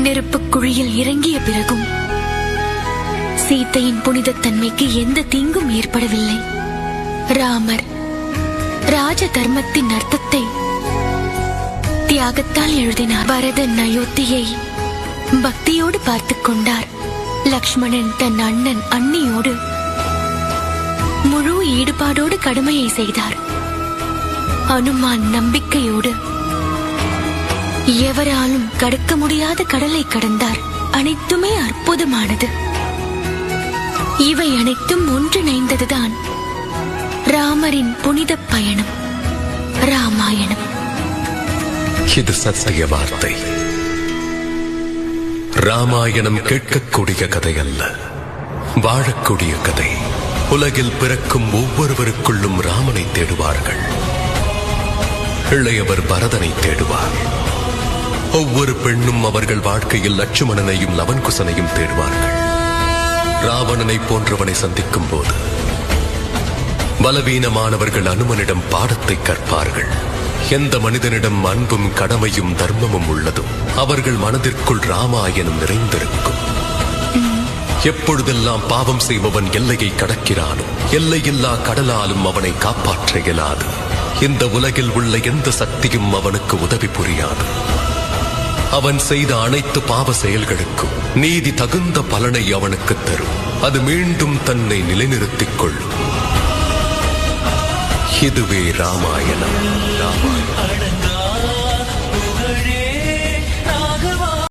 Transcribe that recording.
நெருப்புக் குழியில் இறங்கிய பிறகும் சீத்தையின் புனிதத்தன்மைக்கு எந்த தீங்கும் ஏற்படவில்லை. ராமர் ராஜ தர்மத்தின் அர்த்தத்தை தியாகத்தால் எழுதினார். பரதன் அயோத்தியை பக்தியோடு பார்த்துக் கொண்டார். லக்ஷ்மணன் தன் அண்ணன் அண்ணியோடு முழு ஈடுபாடோடு கடமையை செய்தார். அனுமான் நம்பிக்கையோடு எவராலும் கடக்க முடியாத கடலை கடந்தார். அனைத்துமே அற்புதமானது. இவை அனைத்தும் ஒன்றிணைந்ததுதான் ராமரின் புனித பயணம் ராமாயணம். இது சத்திய வார்த்தை. ராமாயணம் கேட்கக்கூடிய கதை அல்ல வாழக்கூடிய கதை. உலகில் பிறக்கும் ஒவ்வொருவருக்குள்ளும் ராமனை தேடுவார்கள். இளையவர் பரதனை தேடுவார். ஒவ்வொரு பெண்ணும் அவர்கள் வாழ்க்கையில் லட்சுமணனையும் லவன்குசனையும் தேடுவார்கள். ராவணனை போன்றவனை சந்திக்கும் போது பலவீனமானவர்கள் அனுமனிடம் பாடத்தை கற்பார்கள். எந்த மனிதனிடம் அன்பும் கடமையும் தர்மமும் உள்ளதும் அவர்கள் மனதிற்குள் ராமாயணம் நிறைந்திருக்கும். எப்பொழுதெல்லாம் பாவம் செய்பவன் எல்லையை கடக்கிறானோ எல்லையில்லா கடலாலும் அவனை காப்பாற்ற இயலாது. இந்த உலகில் உள்ள எந்த சக்தியும் அவனுக்கு உதவி புரியாது. அவன் செய்த அனைத்து பாவ செயல்களுக்கும் நீதி தகுந்த பலனை அவனுக்கு தரும். அது மீண்டும் தன்னை நிலைநிறுத்திக் கொள்ளும். இதுவே ராமாயணம். ராமாயணம்.